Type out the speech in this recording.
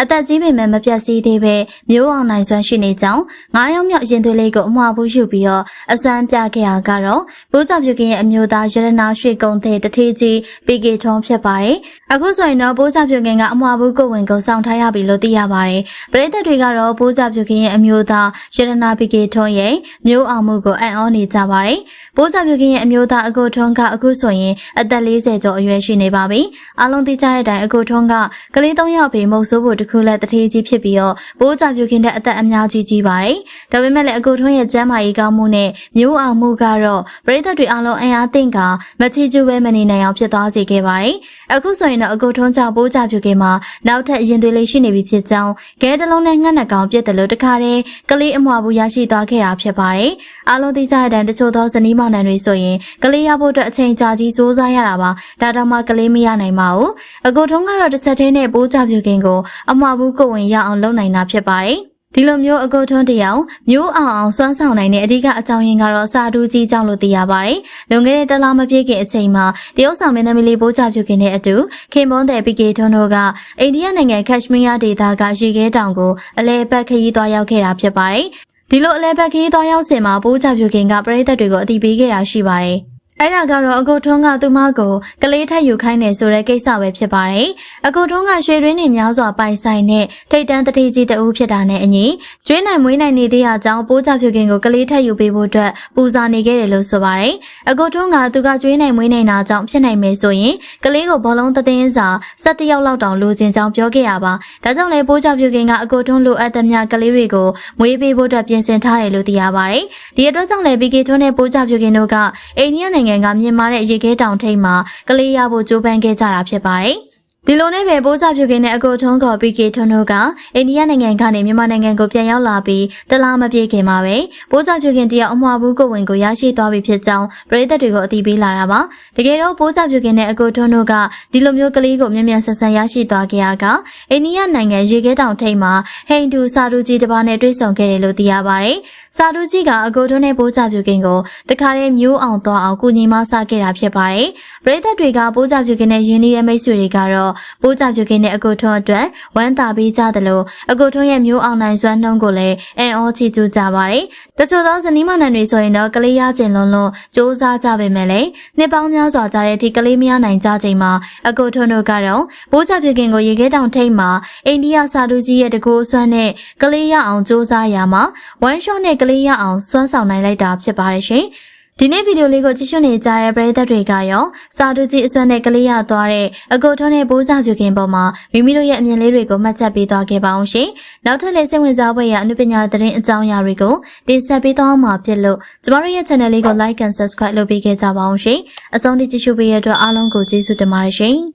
အသက်ကြီးပေမဲ့မပြတ်စည်းသေးပဲမျိုးအောင်နိုင်စွမ်းရှိနေကြောင်းငါးယောက်မြောက်ရင်သွေးလေးကိုအမွှာဘူးယူပြီးတော့အစွမ်းပြခဲ့ရကတော့ဘိုးကြောင့်ပြုခင်ရဲ့အမျိုးသားရတနာရွှေကုံတဲ့တထေးကြီးပီကေထုံးဖြစ်ပါတယ်။အခုဆိုရင်တော့ဘိုးကြောင့်ပြုခင်ကအမွှာဘူးကိုဝင်ကိုစောင့်ထားရပြီလို့သိရပါတယ်။ပရိသတ်တွေကတော့ဘိုးကြောင့်ပြုခင်ရဲ့အမျိုးသားရတနာပီကေထုံးရဲ့မျိုးအောင်မှုကိုအံ့ဩနေကြပါတယ်။ဘိုးကြောင့်ပြုခင်ရဲ့အမျိုးသားအကိုထုံးကအခုဆိုရင်အသက်40ကျော်အရွယ်ရှိနေပါပြီ။အားလုံးသိကြတဲ့အတိုင်းအကိုထုံးကကလေး၃ယောက်ပေမုတ်ဆိုးဖို့တစ်ခုလက်တထေးကြီးဖြစ်ပြီးတော့ဘိုးကြောင့်ပြုခင်တဲ့အသက်အများကြီးကြီးပါတယ်။ဒါပေမဲ့လည်းအကိုထုံးရဲ့ကျမ်းမာရေးကောင်းမှုနဲ့မျိုးအောင်မှုကတော့ပရိသတ်တွေအားလုံးအင်အားသင့်ကမချီကျူးပဲမနေနိုင်အောင်ဖြစ်သွားစေခဲ့ပါတယ်။အခုဆိုရင်တော့အကိုထုံးကြောင့်ဘိုးကြောင့်ပြုခင်မှာနောက်ထပ်ရင်သွေးလေးရှိနေပြီဖြစ်ကြောင်းဂဲတလုံးနဲ့ငှက်နှကောင်ပြစ်တယ်လို့တခါတည်းကလေးအမွှာဘူးရရှိသွားခဲ့တာဖြစ်ပါတယ်။အားလုံးသိကြတဲ့အတိုင်းတချို့သောဇနီးမောင်နှံတွေဆိုရင်ကလေးရဖို့အတွက်အချိန်ကြာကြီးစူးစမ်းရတာပါ။ဒါတောင်မှကလေးမရနိုင်ပါဘူး။အကိုထုံးကတော့တစ်ချက်တည်းနဲ့ဘိုးကြောင့်ပြုခင်ကိုအမွှာဘူးကိုဝင်ရအောင်လုပ်နိုင်တာဖြစ်ပါတယ်။ဒီလိုမျိုးအကုတ်ထွန်းတယောက်မျိုးအောင်အောင်စွမ်းဆောင်နိုင်တဲ့အဓိကအကြောင်းရင်းကတော့စာတူးကြီးကြောင့်လို့သိရပါတယ်။လွန်ခဲ့တဲ့တလားမပြည့်ခင်အချိန်မှာတရုတ်ဆောင်မင်းသမီးလေးဘိုးချပြုခင်တဲ့အတူခင်ပွန်းတဲ့ပီကေထွန်းတို့ကအိန္ဒိယနိုင်ငံကက်ရှမီးယားဒေသကရေခဲတောင်ကိုအလဲပတ်ခရီးသွားရောက်ခဲ့တာဖြစ်ပါတယ်။ဒီလိုအလဲပတ်ခရီးသွားရောက်စဉ်မှာဘိုးချပြုခင်ကပြည်သက်တွေကိုအတိပေးခဲ့တာရှိပါတယ်။ အဲ့ဒါကတော့အကိုထွန်းကသူမကိုကလေးထက်ယူခိုင်းနေဆိုတဲ့ကိစ္စပဲဖြစ်ပါတယ်။အကိုထွန်းကရွှေရင်းနေများစွာပိုင်ဆိုင်တဲ့ထိတ်တန်းတတိကြီးတဦးဖြစ်တာနဲ့အညီကျွေးနိုင်မွေးနိုင်နေတဲ့အကြောင်းပိုးချဖြူခင်ကိုကလေးထက်ယူပေးဖို့အတွက်ပူဇော်နေခဲ့တယ်လို့ဆိုပါတယ်။အကိုထွန်းကသူကကျွေးနိုင်မွေးနိုင်တာကြောင့်ဖြစ်နိုင်မယ်ဆိုရင်ကလေးကိုဘောလုံးသသိန်းစာ17ယောက်လောက်တောင်လိုချင်ကြောင်းပြောခဲ့ရပါ။ဒါကြောင့်လေပိုးချဖြူခင်ကအကိုထွန်းလိုအပ်သမျှကလေးတွေကိုမွေးပေးဖို့အတွက်ပြင်ဆင်ထားတယ်လို့သိရပါတယ်။ဒီအတွက်ကြောင့်လေဘီကေထွန်းနဲ့ပိုးချဖြူခင်တို့ကအိန္ဒိယနိုင်ငံနိုင်ငံကမြင်မာတဲ့ရေခဲတောင်ထိပ်မှာကလေးရဖို့ကြိုးပမ်းခဲ့ကြတာဖြစ်ပါတယ်။ဒီလိုနဲ့ပဲပိုးချဖြူကင်းတဲ့အကိုထုံးခေါ်ပီကေထွန်းတို့ကအိန္ဒိယနိုင်ငံကနေမြန်မာနိုင်ငံကိုပြန်ရောက်လာပြီးတလားမပြေခင်မှာပဲပိုးချဖြူကင်းတယောက်အမွှာဘူးကိုဝင်ကိုရရှိသွားပြီဖြစ်ကြောင်းပြည်သက်တွေကိုအသိပေးလာတာပါတကယ်တော့ပိုးချဖြူကင်းတဲ့အကိုထွန်းတို့ကဒီလိုမျိုးကလေးကိုမြန်မြန်ဆန်ဆန်ရရှိသွားခဲ့ရကအိန္ဒိယနိုင်ငံရေခဲတောင်ထိပ်မှာဟိန္ဒူစာတူကြီးတစ်ပါးနဲ့တွေ့ဆုံခဲ့တယ်လို့သိရပါတယ် စာတူကြီးကအကိုထွန်းနဲ့ပိုးချဖြူကင်းကိုတခါတည်းမျိုးအောင်သွားအောင်ကုညီမဆခဲ့တာဖြစ်ပါတယ်ပြည်သက်တွေကပိုးချဖြူကင်းနဲ့ရင်းနှီးတဲ့မိတ်ဆွေတွေကတော့ပိုးကြပြုခင်းတဲ့အကုထွန်းအတွက်ဝမ်းသာပေးကြသလိုအကုထွန်းရဲ့မျိုးအောင်နိုင်စွမ်းနှုံးကိုလည်းအံ့ဩချီးကျူးကြပါတယ်။တချို့သောဇနီးမနံတွေဆိုရင်တော့ကလေးရခြင်းလွန်လွန်စ조사ကြပေမဲ့လည်းနှစ်ပေါင်းများစွာကြာတဲ့ဒီကလေးမရနိုင်ကြချိန်မှာအကုထွန်းတို့ကတော့ပိုးကြပြုခင်းကိုရေခဲတောင်ထိပ်မှာအိန္ဒိယစာတူကြီးရဲ့တကူအစွမ်းနဲ့ကလေးရအောင်စ조사ရမှာဝမ်းရှော့နဲ့က လေးရအောင်စွမ်းဆောင်နိုင်လိုက်တာဖြစ်ပါတယ်ရှင်။ဒီနေ့ဗီဒီယိုလေးကိုကြည့်ရှုနေကြတဲ့ပရိသတ်တွေကရောစာတူကြီးအစွမ်းနဲ့ကလေးရသွားတဲ့အကိုထွန်းနဲ့ပိုးကြပြူခင်ပေါ်မှာမိမိတို့ရဲ့အမြင်လေးတွေကိုမှတ်ချက်ပေးသွားခဲ့ပါအောင်ရှင်။နောက်ထပ်လည်းစိတ်ဝင်စားဖွယ်ရာအနုပညာသတင်းအကြောင်းအရာတွေကိုတင်ဆက်ပေးသွားမှာဖြစ်လို့ကျမတို့ရဲ့ channel လေးကို like and subscribe လုပ်ပေးခဲ့ကြပါအောင်ရှင်။အဆုံးထိကြည့်ရှုပေးရတဲ့အတွက်အားလုံးကိုကျေးဇူးတင်ပါတယ်ရှင်။